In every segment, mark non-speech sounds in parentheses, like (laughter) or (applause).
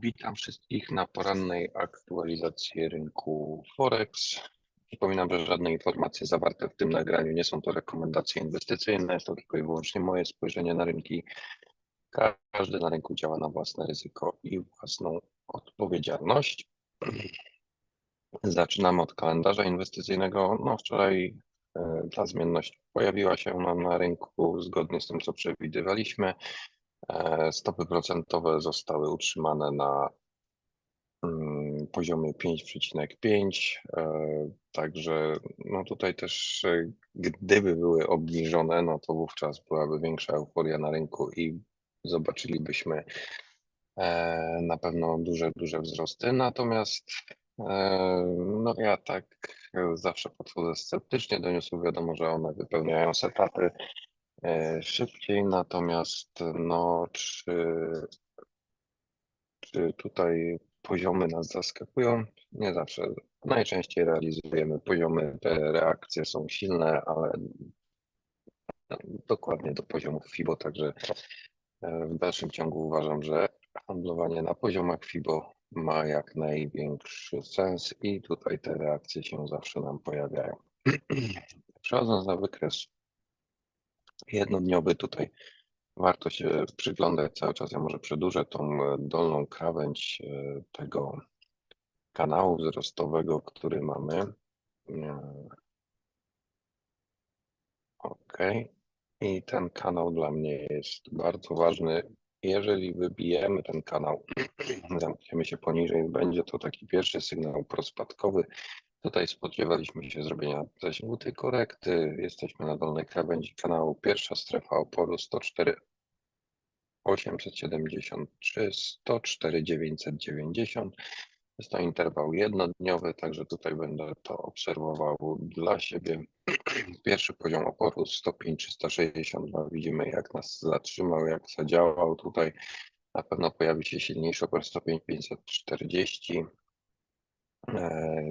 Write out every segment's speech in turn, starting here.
Witam wszystkich na porannej aktualizacji rynku Forex. Przypominam, że żadne informacje zawarte w tym nagraniu nie są to rekomendacje inwestycyjne, jest to tylko i wyłącznie moje spojrzenie na rynki. Każdy na rynku działa na własne ryzyko i własną odpowiedzialność. Zaczynamy od kalendarza inwestycyjnego. No wczoraj e, ta zmienność pojawiła się na, na rynku zgodnie z tym, co przewidywaliśmy. E, Stopy procentowe zostały utrzymane na mm, poziomie 5,5. e, Także no tutaj też e, gdyby były obniżone, no to wówczas byłaby większa euforia na rynku i zobaczylibyśmy na pewno duże, duże wzrosty. Natomiast no ja tak zawsze podchodzę sceptycznie do newsów. Wiadomo, że one wypełniają setupy szybciej, natomiast no czy, czy tutaj poziomy nas zaskakują? Nie zawsze. Najczęściej realizujemy poziomy, te reakcje są silne, ale dokładnie do poziomów FIBO, także e, w dalszym ciągu uważam, że handlowanie na poziomach FIBO ma jak największy sens i tutaj te reakcje się zawsze nam pojawiają. (clears throat) Przechodząc na wykres jednodniowy, tutaj warto się przyglądać cały czas. Ja może przedłużę tą e, dolną krawędź e, tego kanału wzrostowego, który mamy. E, OK. I ten kanał dla mnie jest bardzo ważny. Jeżeli wybijemy ten kanał, (clears throat) zamkniemy się poniżej, będzie to taki pierwszy sygnał prospadkowy. Tutaj spodziewaliśmy się zrobienia zasięgu tej korekty. Jesteśmy na dolnej krawędzi kanału. Pierwsza strefa oporu 104 873, 104 990. Jest to interwał jednodniowy, także tutaj będę to obserwował dla siebie. (clears throat) Pierwszy poziom oporu 105 362. Widzimy jak nas zatrzymał, jak zadziałał. Tutaj na pewno pojawi się silniejszy opór 105 540 e,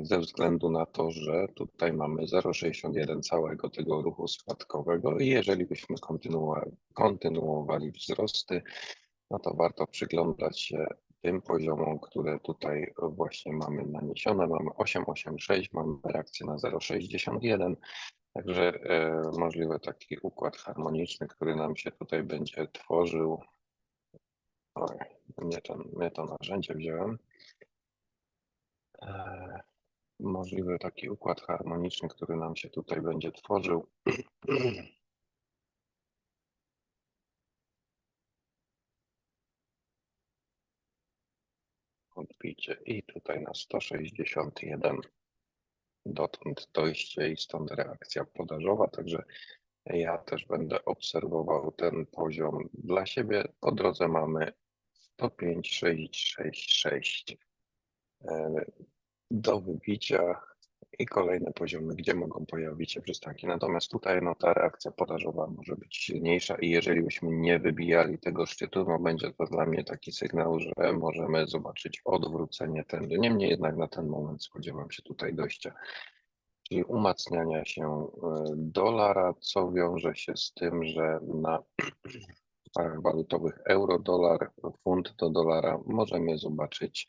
ze względu na to, że tutaj mamy 0,61 całego tego ruchu spadkowego i jeżeli byśmy kontynuowali, kontynuowali wzrosty, no to warto przyglądać się tym poziomom, które tutaj właśnie mamy naniesione. Mamy 8,86, mamy reakcję na 0,61, także e, możliwy taki układ harmoniczny, który nam się tutaj będzie tworzył. Oj, nie, ten, nie to narzędzie wziąłem. E, możliwy taki układ harmoniczny, który nam się tutaj będzie tworzył. (clears throat) Odbicie i tutaj na 161 dotąd dojście i stąd reakcja podażowa, także ja też będę obserwował ten poziom dla siebie. Po drodze mamy 105, 6, 6, 6 do wybicia i kolejne poziomy, gdzie mogą pojawić się przystanki. Natomiast tutaj no, ta reakcja podażowa może być silniejsza i jeżeli byśmy nie wybijali tego szczytu, no będzie to dla mnie taki sygnał, że możemy zobaczyć odwrócenie trendu. Niemniej jednak na ten moment spodziewam się tutaj dojścia, czyli umacniania się e, dolara, co wiąże się z tym, że na (clears throat) parach walutowych euro-dolar, funt do dolara możemy zobaczyć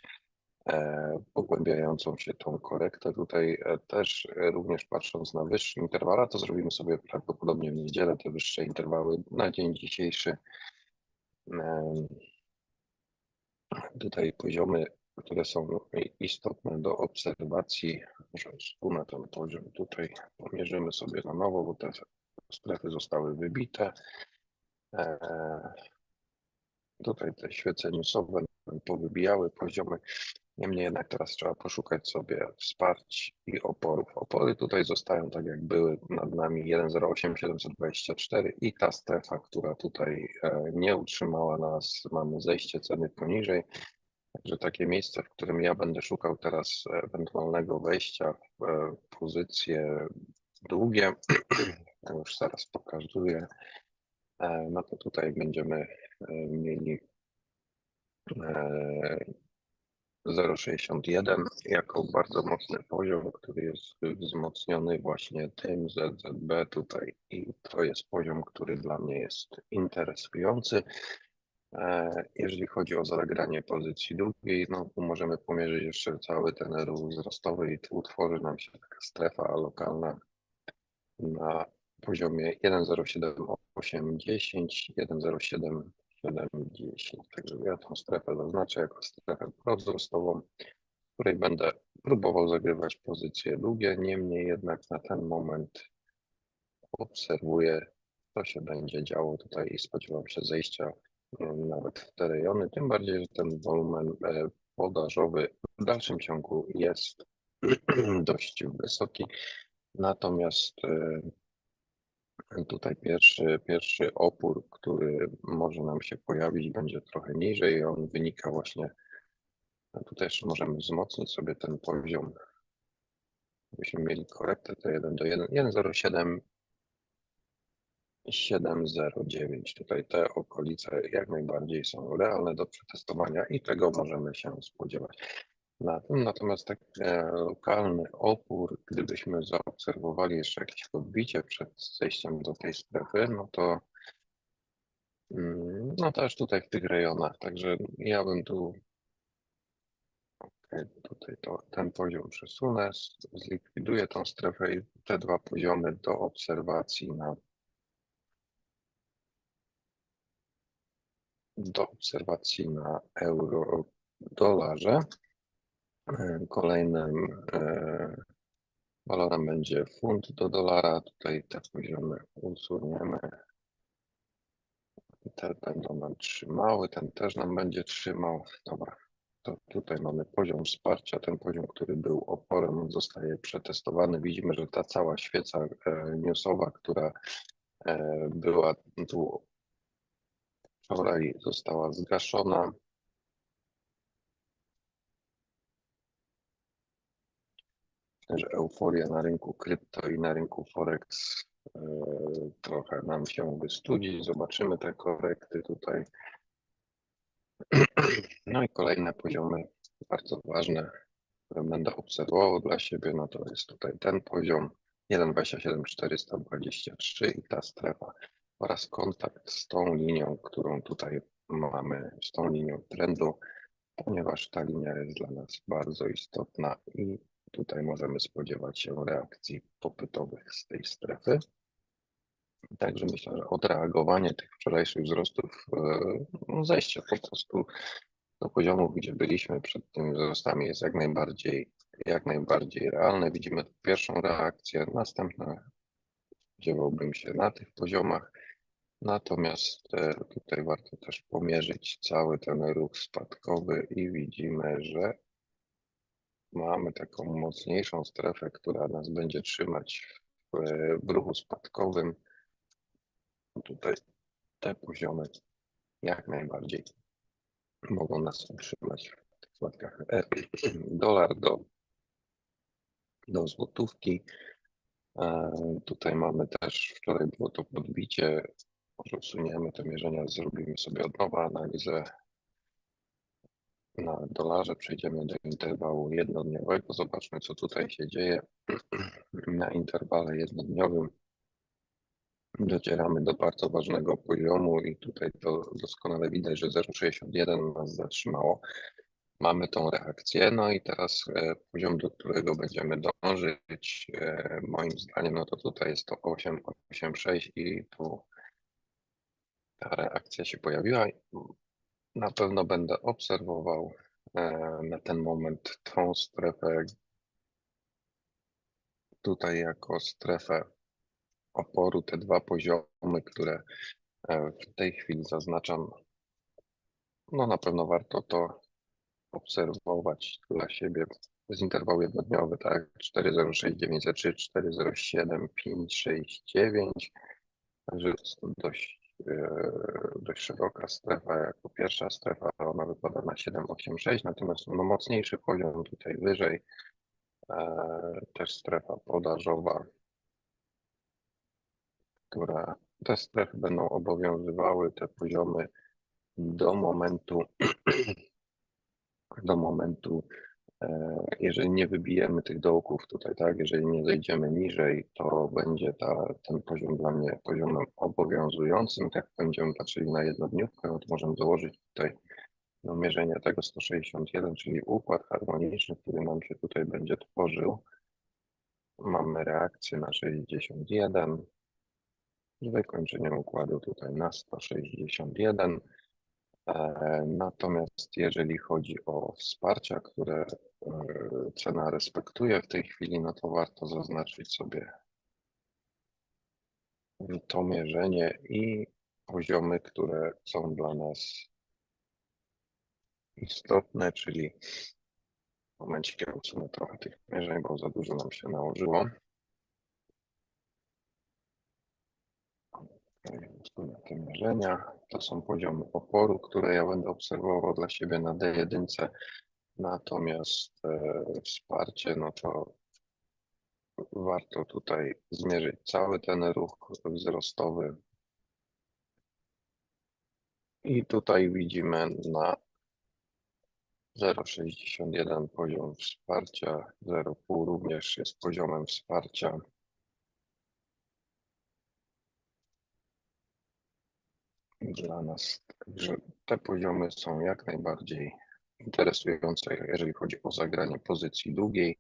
pogłębiającą się tą korektę. Tutaj e, też e, również patrząc na wyższy interwał, to zrobimy sobie prawdopodobnie w niedzielę te wyższe interwały na dzień dzisiejszy. Tutaj poziomy, które są istotne do obserwacji, może na ten poziom tutaj pomierzymy sobie na nowo, bo te strefy zostały wybite. E, Tutaj te świece newsowe powybijały poziomy. Niemniej jednak teraz trzeba poszukać sobie wsparć i oporów. Opory tutaj zostają tak jak były nad nami 1,08 724 i ta strefa, która tutaj e, nie utrzymała nas, mamy zejście ceny poniżej. Także takie miejsce, w którym ja będę szukał teraz ewentualnego wejścia w e, pozycje długie, już zaraz pokazuję, E, no to tutaj będziemy mieli 0,61 jako bardzo mocny poziom, który jest wzmocniony właśnie tym ZZB tutaj i to jest poziom, który dla mnie jest interesujący. E, Jeżeli chodzi o zagranie pozycji drugiej, no tu możemy pomierzyć jeszcze cały ten ruch wzrostowy i tu utworzy nam się taka strefa lokalna na poziomie 1,07,810, 1,07,710. Także ja tą strefę zaznaczę jako strefę prowzrostową, w której będę próbował zagrywać pozycje długie, niemniej jednak na ten moment obserwuję, co się będzie działo tutaj i spodziewam się zejścia mm, nawet w te rejony, tym bardziej, że ten wolumen e, podażowy w dalszym ciągu jest (clears throat) dość wysoki. Natomiast e, tutaj pierwszy, pierwszy opór, który może nam się pojawić, będzie trochę niżej. i On wynika właśnie, no tutaj jeszcze możemy wzmocnić sobie ten poziom. Byśmy mieli korektę, to 1 do 1, 1,07 709. Tutaj te okolice jak najbardziej są realne do przetestowania i tego możemy się spodziewać. Na tym natomiast tak e, lokalny opór, gdybyśmy zaobserwowali jeszcze jakieś podbicie przed zejściem do tej strefy, no to mm, no też tutaj w tych rejonach, także ja bym tu tutaj to, ten poziom przesunę, zlikwiduję tą strefę i te dwa poziomy do obserwacji na do obserwacji na euro dolarze. E, Kolejnym e, walorem będzie funt do dolara. Tutaj te poziomy usuniemy. Te będą nam trzymały, ten też nam będzie trzymał. Dobra, to tutaj mamy poziom wsparcia. Ten poziom, który był oporem, zostaje przetestowany. Widzimy, że ta cała świeca e, newsowa, która była tu wczoraj, została zgaszona. Że euforia na rynku krypto i na rynku forex e, trochę nam się wystudzi. Zobaczymy te korekty tutaj. No i kolejne poziomy bardzo ważne, które będę obserwował dla siebie, no to jest tutaj ten poziom 1,27423 i ta strefa oraz kontakt z tą linią, którą tutaj mamy, z tą linią trendu, ponieważ ta linia jest dla nas bardzo istotna i tutaj możemy spodziewać się reakcji popytowych z tej strefy. Także myślę, że odreagowanie tych wczorajszych wzrostów, e, no zejście po prostu do poziomów, gdzie byliśmy przed tymi wzrostami jest jak najbardziej, jak najbardziej realne. Widzimy pierwszą reakcję, następne spodziewałbym się na tych poziomach. Natomiast e, tutaj warto też pomierzyć cały ten ruch spadkowy i widzimy, że mamy taką mocniejszą strefę, która nas będzie trzymać w, w ruchu spadkowym. Tutaj te poziomy jak najbardziej mogą nas utrzymać w tych spadkach. E, (clears throat) Dolar do, do złotówki. E, Tutaj mamy też, wczoraj było to podbicie, może usuniemy te mierzenia, zrobimy sobie od nowa analizę na dolarze, przejdziemy do interwału jednodniowego, zobaczmy co tutaj się dzieje. (clears throat) Na interwale jednodniowym docieramy do bardzo ważnego poziomu i tutaj to doskonale widać, że 0,61 nas zatrzymało. Mamy tą reakcję, no i teraz e, poziom, do którego będziemy dążyć, e, moim zdaniem, no to tutaj jest to 8,86 i tu ta reakcja się pojawiła. Na pewno będę obserwował e, na ten moment tą strefę tutaj jako strefę oporu, te dwa poziomy, które e, w tej chwili zaznaczam. No na pewno warto to obserwować dla siebie. To jest interwał jednodniowy, tak? 406903, 407569. Także jest to dość, e, dość szeroka strefa. Jako pierwsza strefa ona wypada na 786, natomiast no, mocniejszy poziom tutaj wyżej. E, też strefa podażowa, która te strefy będą obowiązywały te poziomy do momentu (clears throat) do momentu Jeżeli nie wybijemy tych dołków tutaj, tak, jeżeli nie zejdziemy niżej, to będzie ta, ten poziom dla mnie poziomem obowiązującym. Jak będziemy patrzyli na jednodniówkę, no to możemy założyć tutaj do mierzenia tego 161, czyli układ harmoniczny, który nam się tutaj będzie tworzył. Mamy reakcję na 61, z wykończeniem układu tutaj na 161. E, Natomiast jeżeli chodzi o wsparcia, które e, cena respektuje w tej chwili, no to warto zaznaczyć sobie to mierzenie i poziomy, które są dla nas istotne, czyli w momencie, kiedy usunę trochę tych mierzeń, bo za dużo nam się nałożyło. Te mierzenia. To są poziomy oporu, które ja będę obserwował dla siebie na D1. Natomiast e, wsparcie, no to warto tutaj zmierzyć cały ten ruch wzrostowy. I tutaj widzimy na 0,61 poziom wsparcia, 0,5 również jest poziomem wsparcia. Dla nas także te poziomy są jak najbardziej interesujące, jeżeli chodzi o zagranie pozycji długiej,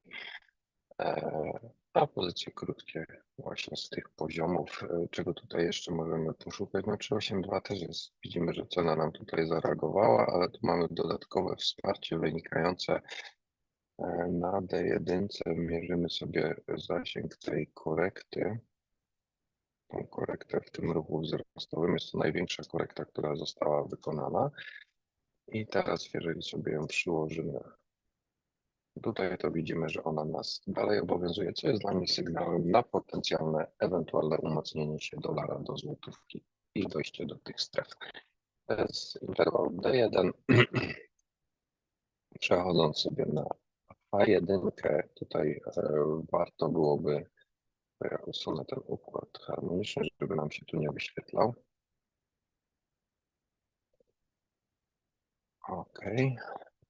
e, a pozycje krótkie właśnie z tych poziomów, e, czego tutaj jeszcze możemy poszukać. No 382 też jest, widzimy, że cena nam tutaj zareagowała, ale tu mamy dodatkowe wsparcie wynikające e, na D1. Mierzymy sobie zasięg tej korekty. Korektę w tym ruchu wzrostowym jest to największa korekta, która została wykonana. I teraz, jeżeli sobie ją przyłożymy tutaj, to widzimy, że ona nas dalej obowiązuje, co jest dla mnie sygnałem na potencjalne, ewentualne umocnienie się dolara do złotówki i dojście do tych stref. To jest interwał D1. (clears throat) Przechodząc sobie na A1, tutaj e, warto byłoby, ja usunę ten układ harmoniczny, żeby nam się tu nie wyświetlał. OK.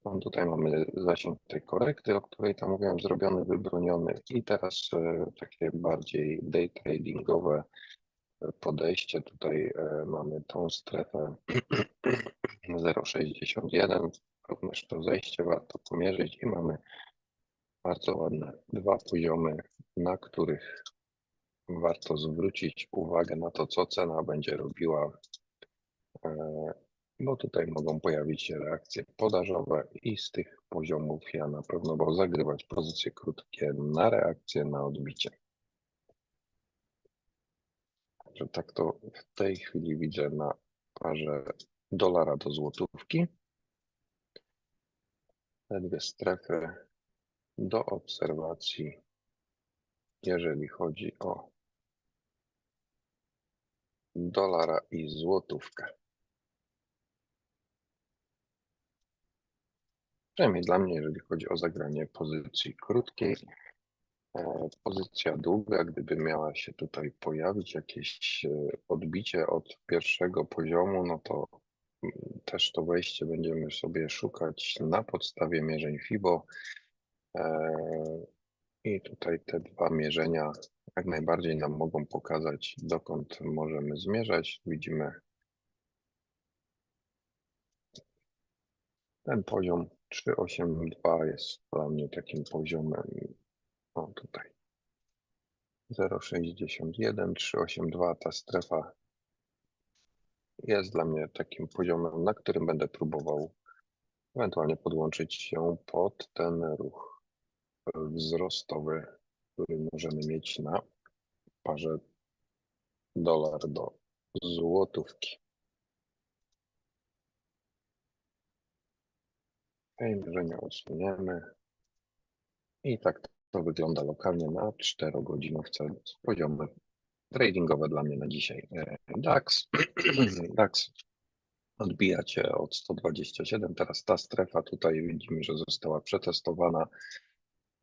No tutaj mamy zasięg tej korekty, o której tam mówiłem, zrobiony, wybroniony. I teraz e, takie bardziej day tradingowe e, podejście. Tutaj e, mamy tą strefę 0,61. Również to zejście warto pomierzyć i mamy bardzo ładne dwa poziomy, na których warto zwrócić uwagę na to, co cena będzie robiła e, bo tutaj mogą pojawić się reakcje podażowe i z tych poziomów ja na pewno będę zagrywać pozycje krótkie na reakcję, na odbicie. Że tak to w tej chwili widzę na parze dolara do złotówki. Te dwie strefy do obserwacji, jeżeli chodzi o dolara i złotówkę. Przynajmniej dla mnie, jeżeli chodzi o zagranie pozycji krótkiej. E, Pozycja długa, gdyby miała się tutaj pojawić jakieś e, odbicie od pierwszego poziomu, no to mm, też to wejście będziemy sobie szukać na podstawie mierzeń FIBO. E, I tutaj te dwa mierzenia jak najbardziej nam mogą pokazać, dokąd możemy zmierzać. Widzimy ten poziom. 382 jest dla mnie takim poziomem, o tutaj. 0,61, 382, ta strefa jest dla mnie takim poziomem, na którym będę próbował ewentualnie podłączyć się pod ten ruch wzrostowy, który możemy mieć na parze dolar do złotówki. Mierzenia usuniemy. I tak to wygląda lokalnie na 4-godzinówce. Poziomy tradingowe dla mnie na dzisiaj. E, DAX. (clears throat) DAX cię od 127. Teraz ta strefa tutaj widzimy, że została przetestowana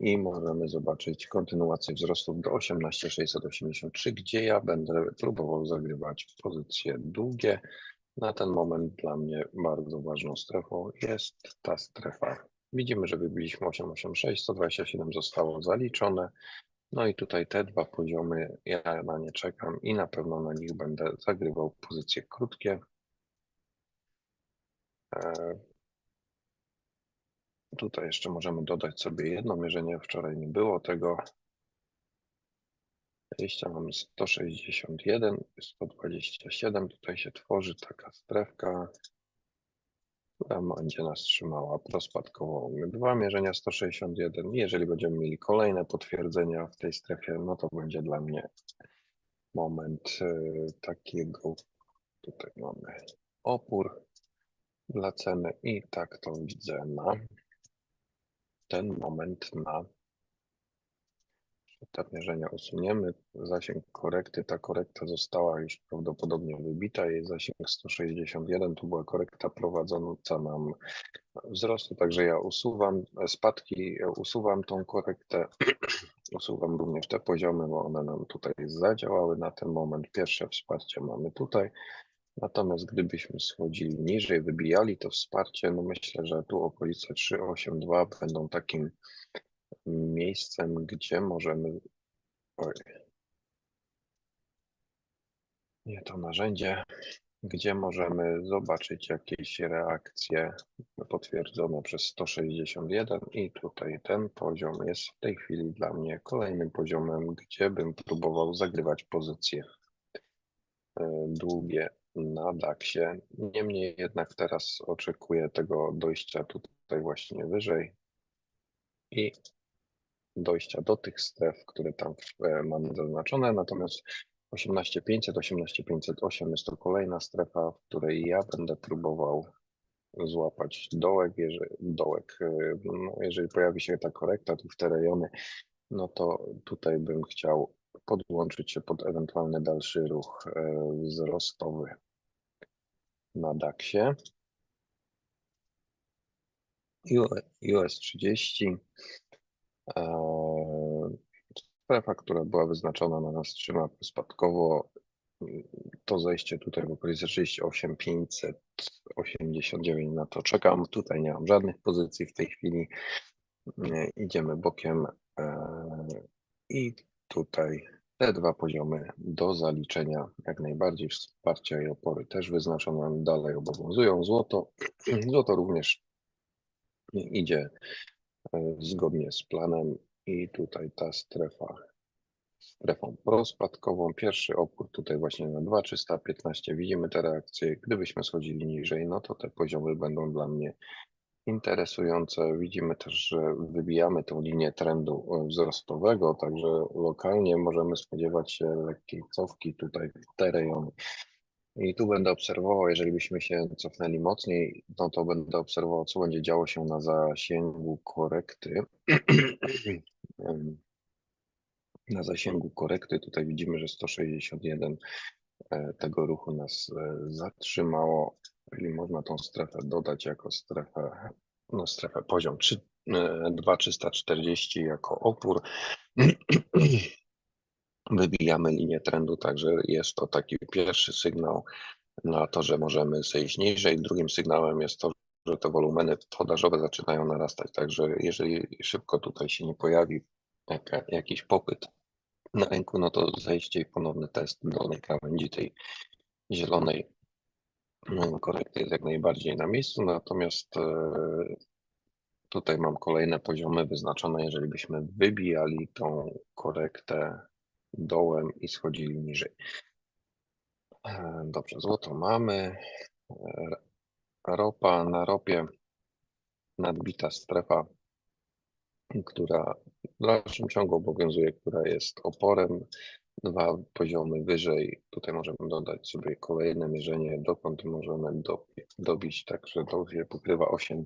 i możemy zobaczyć kontynuację wzrostów do 18683, gdzie ja będę próbował zagrywać pozycje długie. Na ten moment dla mnie bardzo ważną strefą jest ta strefa Widzimy, że wybiliśmy 886, 127 zostało zaliczone. No i tutaj te dwa poziomy, ja na nie czekam i na pewno na nich będę zagrywał pozycje krótkie. Tutaj jeszcze możemy dodać sobie jedno mierzenie, wczoraj nie było tego. Wejścia mamy 161, 127, tutaj się tworzy taka strefka, która będzie nas trzymała prospadkowo. Mamy dwa mierzenia 161. Jeżeli będziemy mieli kolejne potwierdzenia w tej strefie, no to będzie dla mnie moment e, takiego, tutaj mamy opór dla ceny i tak to widzę na ten moment na te mierzenia usuniemy. Zasięg korekty, ta korekta została już prawdopodobnie wybita. Jej zasięg 161, tu była korekta prowadząca nam wzrostu, także ja usuwam spadki, usuwam tą korektę, (clears throat) usuwam również te poziomy, bo one nam tutaj zadziałały na ten moment. Pierwsze wsparcie mamy tutaj. Natomiast gdybyśmy schodzili niżej, wybijali to wsparcie, no myślę, że tu okolice 382 będą takim miejscem, gdzie możemy. Oj. Nie to narzędzie, gdzie możemy zobaczyć jakieś reakcje potwierdzone przez 161 i tutaj ten poziom jest w tej chwili dla mnie kolejnym poziomem, gdzie bym próbował zagrywać pozycje e, długie na DAX-ie. Niemniej jednak teraz oczekuję tego dojścia tutaj właśnie wyżej i dojścia do tych stref, które tam e, mamy zaznaczone. Natomiast 18500, 18508 jest to kolejna strefa, w której ja będę próbował złapać dołek, jeżeli, dołek, e, no jeżeli pojawi się ta korekta tu w te rejony, no to tutaj bym chciał podłączyć się pod ewentualny dalszy ruch e, wzrostowy na DAX-ie. US 30 Strefa, która była wyznaczona na nas trzyma spadkowo. To zejście tutaj w okolicy 68 589 na to czekam. Tutaj nie mam żadnych pozycji w tej chwili. Idziemy bokiem e, i tutaj te dwa poziomy do zaliczenia jak najbardziej wsparcia i opory też wyznaczone dalej obowiązują. Złoto, (clears throat) złoto również idzie e, zgodnie z planem i tutaj ta strefa strefą prospadkową. Pierwszy opór tutaj właśnie na 2,315. Widzimy te reakcje. Gdybyśmy schodzili niżej, no to te poziomy będą dla mnie interesujące. Widzimy też, że wybijamy tą linię trendu wzrostowego, także lokalnie możemy spodziewać się lekkiej cofki tutaj w te rejony. I tu będę obserwował, jeżeli byśmy się cofnęli mocniej, no to będę obserwował, co będzie działo się na zasięgu korekty. (clears throat) na zasięgu korekty tutaj widzimy, że 161 e, tego ruchu nas e, zatrzymało, czyli można tą strefę dodać jako strefę, no strefę poziom 3, 2340 e, jako opór. (clears throat) Wybijamy linię trendu, także jest to taki pierwszy sygnał na to, że możemy zejść niżej. Drugim sygnałem jest to, że te wolumeny podażowe zaczynają narastać, także jeżeli szybko tutaj się nie pojawi jakiś popyt na rynku, no to zejście i ponowny test dolnej krawędzi tej zielonej korekty jest jak najbardziej na miejscu, natomiast e, tutaj mam kolejne poziomy wyznaczone, jeżeli byśmy wybijali tą korektę dołem i schodzili niżej. E, dobrze, złoto mamy. E, ropa na ropie nadbita strefa, która w dalszym ciągu obowiązuje, która jest oporem. Dwa poziomy wyżej. Tutaj możemy dodać sobie kolejne mierzenie, dokąd możemy do, dobić, także to się pokrywa 8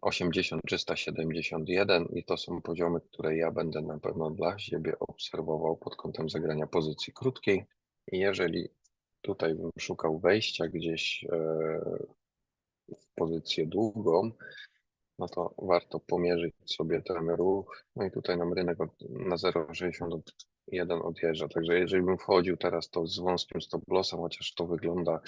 80 371 i to są poziomy, które ja będę na pewno dla siebie obserwował pod kątem zagrania pozycji krótkiej. I jeżeli tutaj bym szukał wejścia gdzieś e, w pozycję długą, no to warto pomierzyć sobie ten ruch. No i tutaj nam rynek na 0,61 odjeżdża. Także jeżeli bym wchodził teraz to z wąskim stop lossem, chociaż to wygląda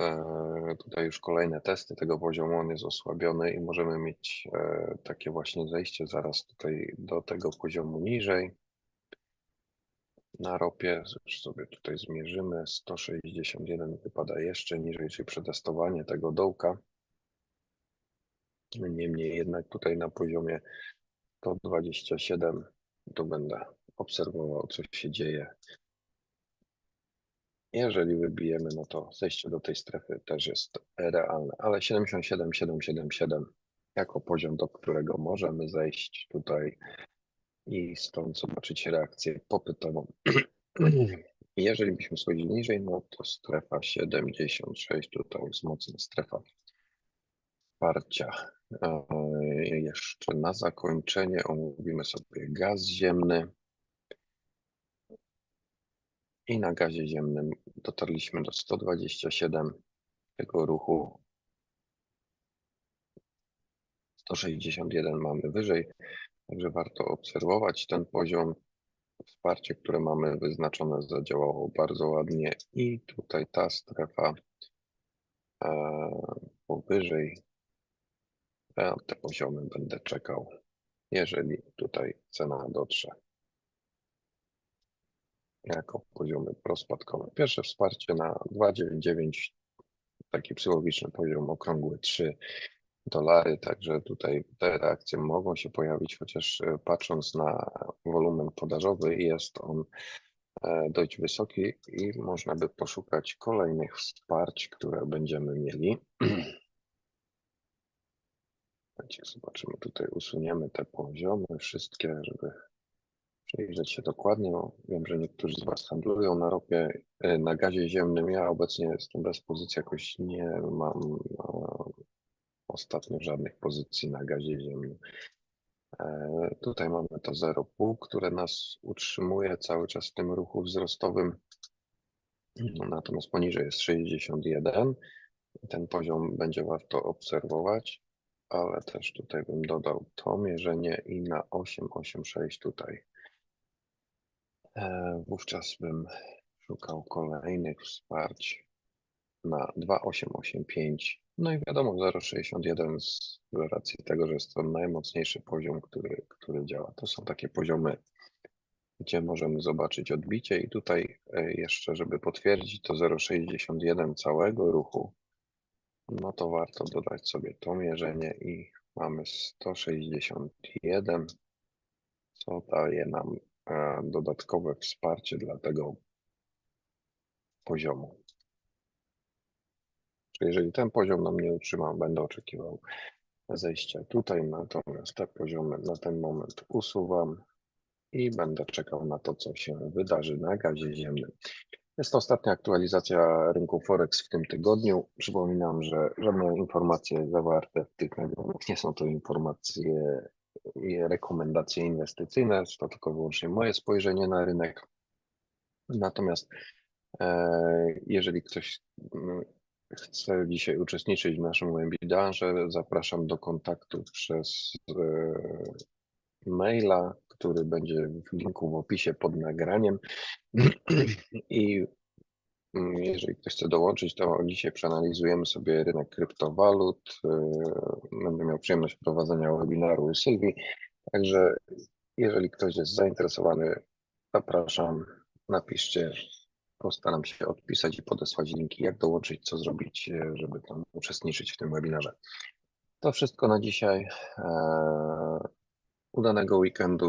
E, Tutaj już kolejne testy tego poziomu, on jest osłabiony i możemy mieć e, takie właśnie zejście zaraz tutaj do tego poziomu niżej. Na ropie już sobie tutaj zmierzymy, 161 wypada jeszcze niżej, czyli przetestowanie tego dołka. Niemniej jednak tutaj na poziomie 127 tu będę obserwował, co się dzieje. Jeżeli wybijemy, no to zejście do tej strefy też jest realne, ale 77, 777 jako poziom, do którego możemy zejść tutaj i stąd zobaczyć reakcję popytową. (clears throat) Jeżeli byśmy schodzili niżej, no to strefa 76, tutaj jest mocna strefa wsparcia. E, Jeszcze na zakończenie omówimy sobie gaz ziemny. I na gazie ziemnym dotarliśmy do 127 tego ruchu. 161 mamy wyżej, także warto obserwować ten poziom. Wsparcie, które mamy wyznaczone, zadziałało bardzo ładnie i tutaj ta strefa e, powyżej. Te poziomy będę czekał, jeżeli tutaj cena dotrze jako poziomy prospadkowe. Pierwsze wsparcie na 2,99, taki psychologiczny poziom okrągły 3 dolary, także tutaj te reakcje mogą się pojawić, chociaż e, patrząc na wolumen podażowy jest on e, dość wysoki i można by poszukać kolejnych wsparć, które będziemy mieli. (clears throat) Zobaczymy tutaj, usuniemy te poziomy wszystkie, żeby przyjrzeć się dokładnie. No, wiem, że niektórzy z Was handlują na ropie, e, na gazie ziemnym. Ja obecnie jestem bez pozycji, jakoś nie mam e, ostatnio żadnych pozycji na gazie ziemnym. E, Tutaj mamy to 0,5, które nas utrzymuje cały czas w tym ruchu wzrostowym. No, Natomiast poniżej jest 61. Ten poziom będzie warto obserwować, ale też tutaj bym dodał to mierzenie i na 8,86 tutaj. E, Wówczas bym szukał kolejnych wsparć na 2885. No i wiadomo 0,61 z racji tego, że jest to najmocniejszy poziom, który, który działa. To są takie poziomy, gdzie możemy zobaczyć odbicie i tutaj e, jeszcze, żeby potwierdzić to 0,61 całego ruchu, no to warto dodać sobie to mierzenie i mamy 161, co daje nam dodatkowe wsparcie dla tego poziomu. Jeżeli ten poziom nam nie utrzyma, będę oczekiwał zejścia tutaj, natomiast te poziomy na ten moment usuwam i będę czekał na to, co się wydarzy na gazie ziemnym. Jest to ostatnia aktualizacja rynku Forex w tym tygodniu. Przypominam, że żadne informacje zawarte w tych nagraniach nie są to informacje rekomendacje inwestycyjne, to tylko wyłącznie moje spojrzenie na rynek. Natomiast e, jeżeli ktoś mm, chce dzisiaj uczestniczyć w naszym webinarze, zapraszam do kontaktu przez e, maila, który będzie w linku w opisie pod nagraniem. (clears throat) I jeżeli ktoś chce dołączyć, to dzisiaj przeanalizujemy sobie rynek kryptowalut. E, Będę miał przyjemność prowadzenia webinaru Sylwii. Także jeżeli ktoś jest zainteresowany, zapraszam, napiszcie. Postaram się odpisać i podesłać linki, jak dołączyć, co zrobić, e, żeby tam uczestniczyć w tym webinarze. To wszystko na dzisiaj. E, Udanego weekendu.